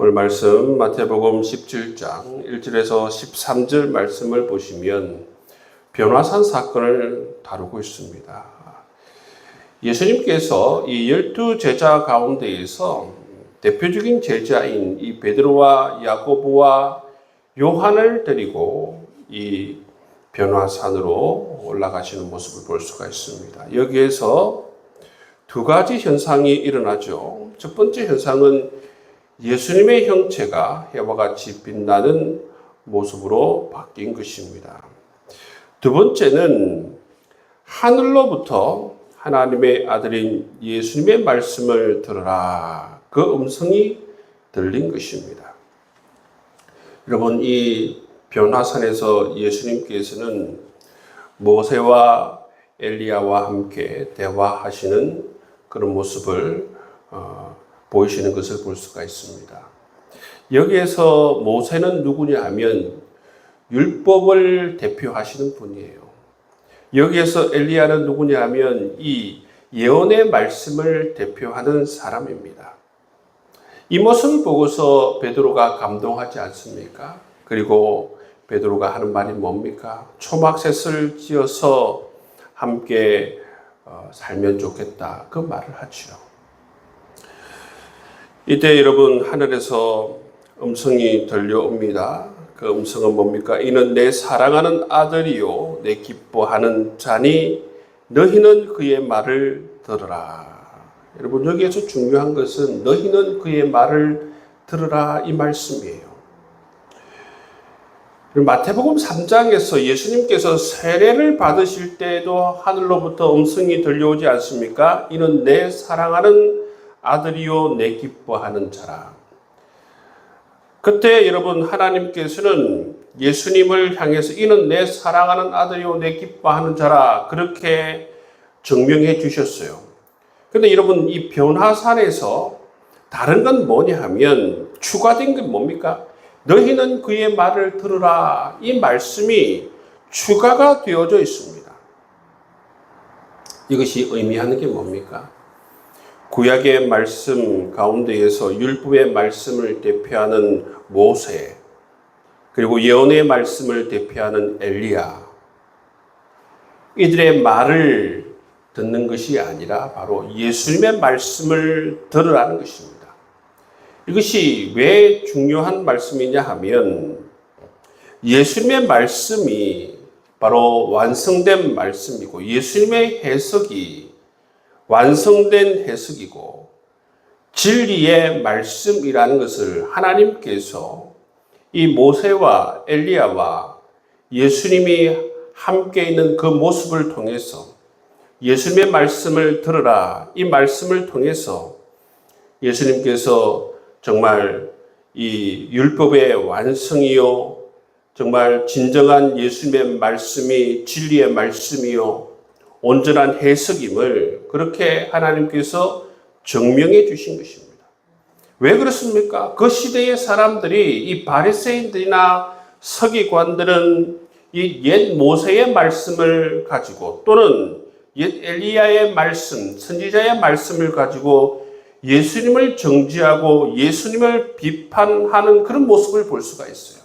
오늘 말씀 마태복음 17장 1절에서 13절 말씀을 보시면 변화산 사건을 다루고 있습니다. 예수님께서 이 열두 제자 가운데에서 대표적인 제자인 이 베드로와 야고보와 요한을 데리고 이 변화산으로 올라가시는 모습을 볼 수가 있습니다. 여기에서 두 가지 현상이 일어나죠. 첫 번째 현상은 예수님의 형체가 해와 같이 빛나는 모습으로 바뀐 것입니다. 두 번째는 하늘로부터 하나님의 아들인 예수님의 말씀을 들으라. 그 음성이 들린 것입니다. 여러분, 이 변화산에서 예수님께서는 모세와 엘리야와 함께 대화하시는 그런 모습을 어, 보이시는 것을 볼 수가 있습니다. 여기에서 모세는 누구냐 하면 율법을 대표하시는 분이에요. 여기에서 엘리야는 누구냐 하면 이 예언의 말씀을 대표하는 사람입니다. 이 모습을 보고서 베드로가 감동하지 않습니까? 그리고 베드로가 하는 말이 뭡니까? 초막셋을 지어서 함께 어, 살면 좋겠다. 그 말을 하죠. 이때 여러분 하늘에서 음성이 들려옵니다. 그 음성은 뭡니까? 이는 내 사랑하는 아들이요 내 기뻐하는 자니 너희는 그의 말을 들으라. 여러분 여기에서 중요한 것은 너희는 그의 말을 들으라 이 말씀이에요. 마태복음 3장에서 예수님께서 세례를 받으실 때에도 하늘로부터 음성이 들려오지 않습니까? 이는 내 사랑하는 아들이요 내 기뻐하는 자라. 그때 여러분 하나님께서는 예수님을 향해서 이는 내 사랑하는 아들이요 내 기뻐하는 자라 그렇게 증명해 주셨어요. 근데 여러분 이 변화산에서 다른 건 뭐냐 하면 추가된 게 뭡니까? 너희는 그의 말을 들으라. 이 말씀이 추가가 되어져 있습니다. 이것이 의미하는 게 뭡니까? 구약의 말씀 가운데에서 율법의 말씀을 대표하는 모세, 그리고 예언의 말씀을 대표하는 엘리야, 이들의 말을 듣는 것이 아니라 바로 예수님의 말씀을 들으라는 것입니다. 이것이 왜 중요한 말씀이냐 하면 예수님의 말씀이 바로 완성된 말씀이고 예수님의 해석이 완성된 해석이고 진리의 말씀이라는 것을 하나님께서 이 모세와 엘리야와 예수님이 함께 있는 그 모습을 통해서 예수님의 말씀을 들으라 이 말씀을 통해서 예수님께서 정말 이 율법의 완성이요 정말 진정한 예수님의 말씀이 진리의 말씀이요 온전한 해석임을 그렇게 하나님께서 증명해 주신 것입니다. 왜 그렇습니까? 그 시대의 사람들이 이 바리새인들이나 서기관들은 이 옛 모세의 말씀을 가지고 또는 옛 엘리야의 말씀, 선지자의 말씀을 가지고 예수님을 정지하고 예수님을 비판하는 그런 모습을 볼 수가 있어요.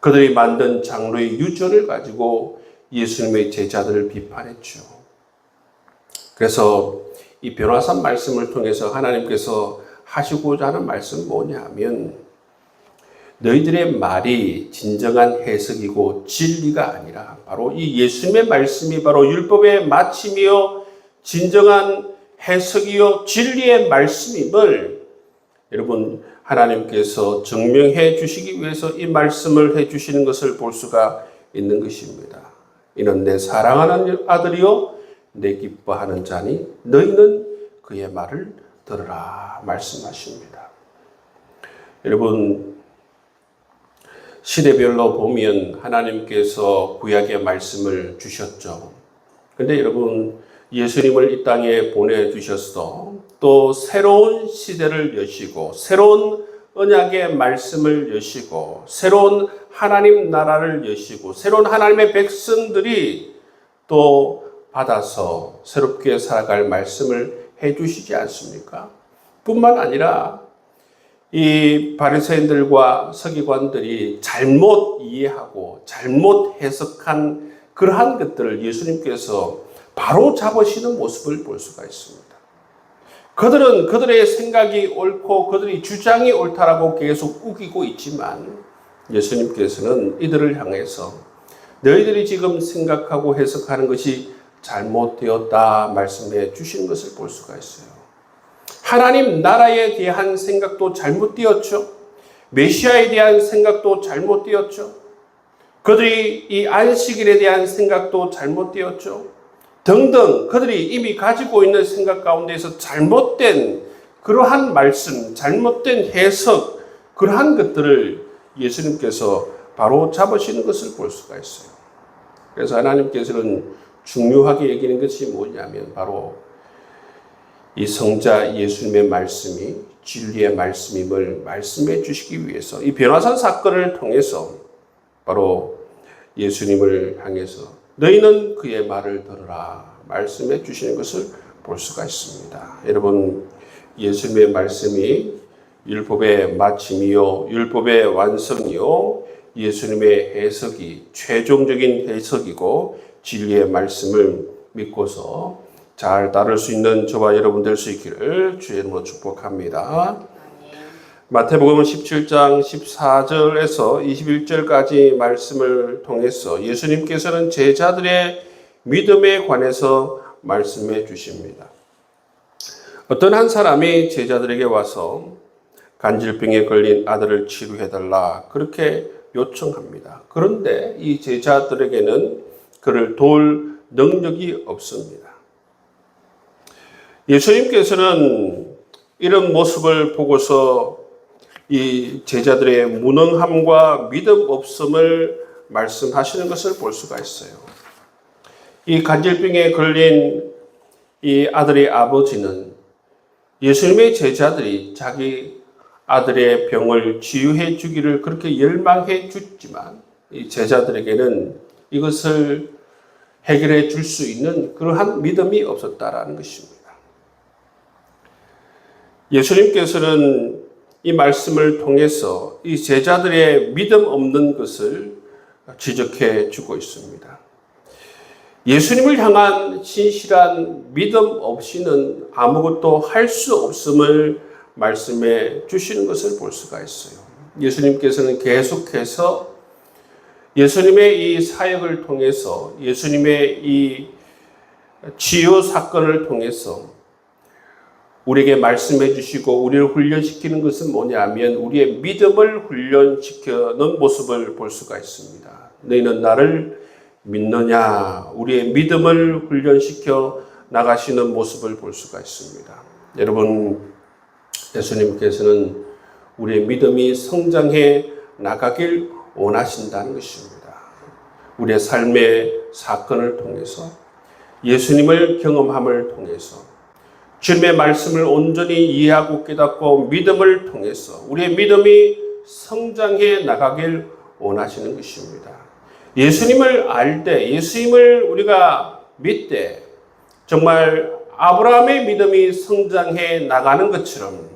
그들이 만든 장로의 유전을 가지고 예수님의 제자들을 비판했죠. 그래서 이 변화산 말씀을 통해서 하나님께서 하시고자 하는 말씀은 뭐냐 하면 너희들의 말이 진정한 해석이고 진리가 아니라 바로 이 예수님의 말씀이 바로 율법의 마침이요 진정한 해석이요 진리의 말씀임을 여러분 하나님께서 증명해 주시기 위해서 이 말씀을 해 주시는 것을 볼 수가 있는 것입니다. 이는 내 사랑하는 아들이요 내 기뻐하는 자니 너희는 그의 말을 들으라 말씀하십니다. 여러분 시대별로 보면 하나님께서 구약의 말씀을 주셨죠. 근데 여러분 예수님을 이 땅에 보내주셔서 또 새로운 시대를 여시고 새로운 언약의 말씀을 여시고 새로운 하나님 나라를 여시고 새로운 하나님의 백성들이 또 받아서 새롭게 살아갈 말씀을 해 주시지 않습니까? 뿐만 아니라 이 바리새인들과 서기관들이 잘못 이해하고 잘못 해석한 그러한 것들을 예수님께서 바로 잡으시는 모습을 볼 수가 있습니다. 그들은 그들의 생각이 옳고 그들의 주장이 옳다라고 계속 우기고 있지만 예수님께서는 이들을 향해서 너희들이 지금 생각하고 해석하는 것이 잘못되었다 말씀해 주신 것을 볼 수가 있어요. 하나님 나라에 대한 생각도 잘못되었죠. 메시아에 대한 생각도 잘못되었죠. 그들이 이 안식일에 대한 생각도 잘못되었죠. 등등 그들이 이미 가지고 있는 생각 가운데서 잘못된 그러한 말씀, 잘못된 해석, 그러한 것들을 예수님께서 바로 잡으시는 것을 볼 수가 있어요. 그래서 하나님께서는 중요하게 여기는 것이 뭐냐면 바로 이 성자 예수님의 말씀이 진리의 말씀임을 말씀해 주시기 위해서 이 변화산 사건을 통해서 바로 예수님을 향해서 너희는 그의 말을 들으라 말씀해 주시는 것을 볼 수가 있습니다. 여러분 예수님의 말씀이 율법의 마침이요 율법의 완성이요 예수님의 해석이 최종적인 해석이고 진리의 말씀을 믿고서 잘 따를 수 있는 저와 여러분 될 수 있기를 주의 이름으로 축복합니다. 마태복음 17장 14절에서 21절까지 말씀을 통해서 예수님께서는 제자들의 믿음에 관해서 말씀해 주십니다. 어떤 한 사람이 제자들에게 와서 간질병에 걸린 아들을 치료해달라 그렇게 요청합니다. 그런데 이 제자들에게는 그를 도울 능력이 없습니다. 예수님께서는 이런 모습을 보고서 이 제자들의 무능함과 믿음 없음을 말씀하시는 것을 볼 수가 있어요. 이 간질병에 걸린 이 아들의 아버지는 예수님의 제자들이 자기 아들의 병을 치유해 주기를 그렇게 열망해 주지만 이 제자들에게는 이것을 해결해 줄 수 있는 그러한 믿음이 없었다라는 것입니다. 예수님께서는 이 말씀을 통해서 이 제자들의 믿음 없는 것을 지적해 주고 있습니다. 예수님을 향한 신실한 믿음 없이는 아무것도 할 수 없음을 말씀해 주시는 것을 볼 수가 있어요. 예수님께서는 계속해서 예수님의 이 사역을 통해서 예수님의 이 치유 사건을 통해서 우리에게 말씀해 주시고 우리를 훈련시키는 것은 뭐냐면 우리의 믿음을 훈련시켜는 모습을 볼 수가 있습니다. 너희는 나를 믿느냐? 우리의 믿음을 훈련시켜 나가시는 모습을 볼 수가 있습니다. 여러분, 예수님께서는 우리의 믿음이 성장해 나가길 원하신다는 것입니다. 우리의 삶의 사건을 통해서 예수님을 경험함을 통해서 주님의 말씀을 온전히 이해하고 깨닫고 믿음을 통해서 우리의 믿음이 성장해 나가길 원하시는 것입니다. 예수님을 알 때, 예수님을 우리가 믿되 정말 아브라함의 믿음이 성장해 나가는 것처럼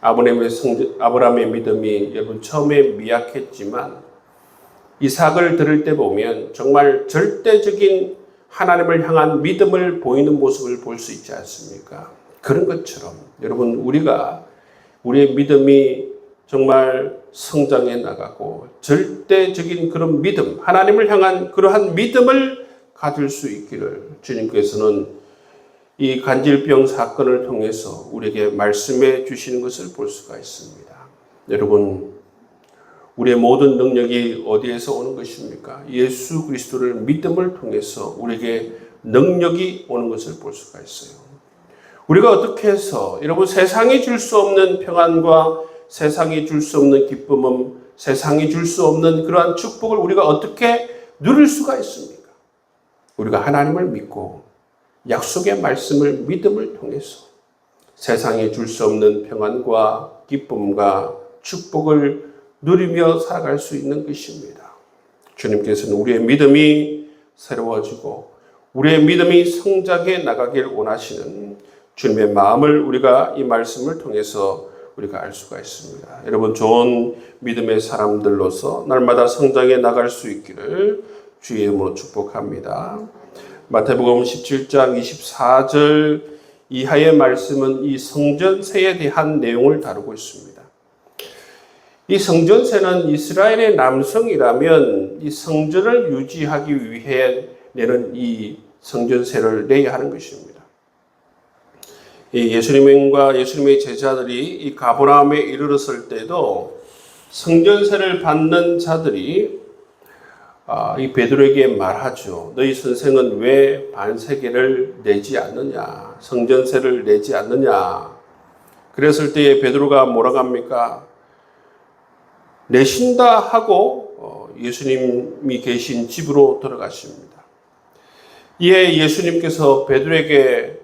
아브라함의, 성, 아브라함의 믿음이 여러분 처음에 미약했지만 이삭을 들을 때 보면 정말 절대적인 하나님을 향한 믿음을 보이는 모습을 볼 수 있지 않습니까? 그런 것처럼 여러분 우리가 우리의 믿음이 정말 성장해 나가고 절대적인 그런 믿음, 하나님을 향한 그러한 믿음을 가질 수 있기를 주님께서는 이 간질병 사건을 통해서 우리에게 말씀해 주시는 것을 볼 수가 있습니다. 여러분, 우리의 모든 능력이 어디에서 오는 것입니까? 예수 그리스도를 믿음을 통해서 우리에게 능력이 오는 것을 볼 수가 있어요. 우리가 어떻게 해서 여러분 세상이 줄 수 없는 평안과 세상이 줄 수 없는 기쁨은 세상이 줄 수 없는 그러한 축복을 우리가 어떻게 누릴 수가 있습니까? 우리가 하나님을 믿고 약속의 말씀을 믿음을 통해서 세상에 줄수 없는 평안과 기쁨과 축복을 누리며 살아갈 수 있는 것입니다. 주님께서는 우리의 믿음이 새로워지고 우리의 믿음이 성장해 나가길 원하시는 주님의 마음을 우리가 이 말씀을 통해서 우리가 알 수가 있습니다. 여러분 좋은 믿음의 사람들로서 날마다 성장해 나갈 수 있기를 주의 이름으로 축복합니다. 마태복음 17장 24절 이하의 말씀은 이 성전세에 대한 내용을 다루고 있습니다. 이 성전세는 이스라엘의 남성이라면 이 성전을 유지하기 위해 내는 이 성전세를 내야 하는 것입니다. 이 예수님과 예수님의 제자들이 이 가보라함에 이르렀을 때도 성전세를 받는 자들이 아, 이 베드로에게 말하죠. 너희 선생은 왜 반세계를 내지 않느냐? 성전세를 내지 않느냐? 그랬을 때에 베드로가 뭐라고 합니까? 내신다 하고 어, 예수님이 계신 집으로 돌아가십니다. 이에 예수님께서 베드로에게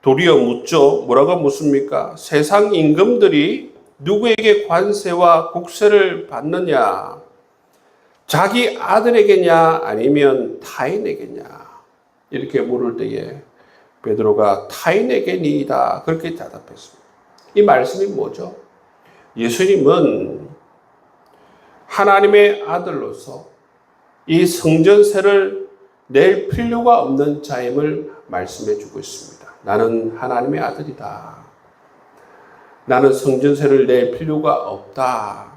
도리어 묻죠. 뭐라고 묻습니까? 세상 임금들이 누구에게 관세와 국세를 받느냐? 자기 아들에게냐 아니면 타인에게냐? 이렇게 물을 때에 베드로가 타인에게니이다 그렇게 대답했습니다. 이 말씀이 뭐죠? 예수님은 하나님의 아들로서 이 성전세를 낼 필요가 없는 자임을 말씀해 주고 있습니다. 나는 하나님의 아들이다. 나는 성전세를 낼 필요가 없다.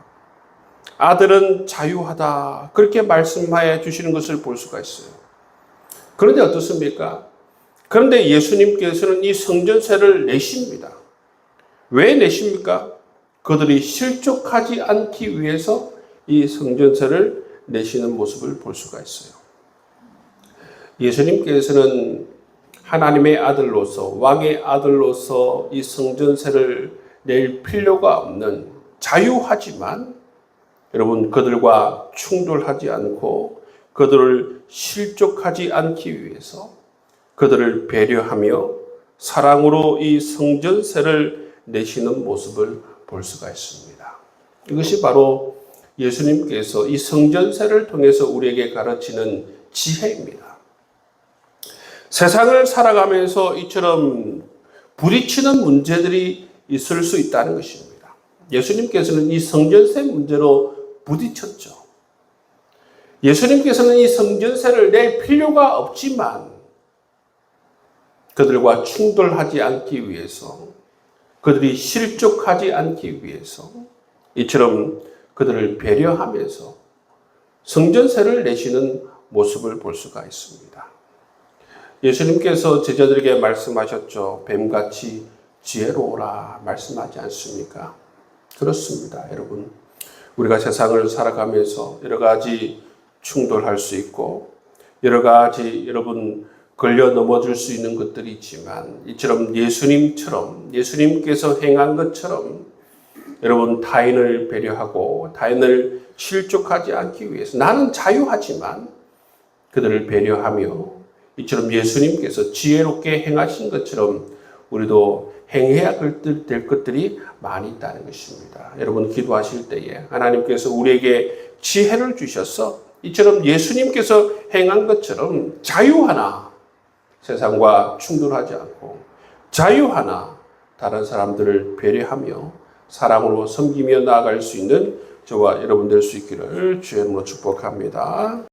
아들은 자유하다. 그렇게 말씀하여 주시는 것을 볼 수가 있어요. 그런데 어떻습니까? 그런데 예수님께서는 이 성전세를 내십니다. 왜 내십니까? 그들이 실족하지 않기 위해서 이 성전세를 내시는 모습을 볼 수가 있어요. 예수님께서는 하나님의 아들로서 왕의 아들로서 이 성전세를 낼 필요가 없는 자유하지만 여러분 그들과 충돌하지 않고 그들을 실족하지 않기 위해서 그들을 배려하며 사랑으로 이 성전세를 내시는 모습을 볼 수가 있습니다. 이것이 바로 예수님께서 이 성전세를 통해서 우리에게 가르치는 지혜입니다. 세상을 살아가면서 이처럼 부딪히는 문제들이 있을 수 있다는 것입니다. 예수님께서는 이 성전세 문제로 부딪혔죠. 예수님께서는 이 성전세를 낼 필요가 없지만 그들과 충돌하지 않기 위해서 그들이 실족하지 않기 위해서 이처럼 그들을 배려하면서 성전세를 내시는 모습을 볼 수가 있습니다. 예수님께서 제자들에게 말씀하셨죠. 뱀같이 지혜로우라 말씀하지 않습니까? 그렇습니다, 여러분. 우리가 세상을 살아가면서 여러 가지 충돌할 수 있고 여러 가지 여러분 걸려 넘어질 수 있는 것들이 있지만 이처럼 예수님처럼 예수님께서 행한 것처럼 여러분 타인을 배려하고 타인을 실족하지 않기 위해서 나는 자유하지만 그들을 배려하며 이처럼 예수님께서 지혜롭게 행하신 것처럼 우리도 행해야 될 것들이 많이 있다는 것입니다. 여러분 기도하실 때에 하나님께서 우리에게 지혜를 주셔서 이처럼 예수님께서 행한 것처럼 자유 하나 세상과 충돌하지 않고 자유 하나 다른 사람들을 배려하며 사랑으로 섬기며 나아갈 수 있는 저와 여러분 될 수 있기를 주의 이름으로 축복합니다.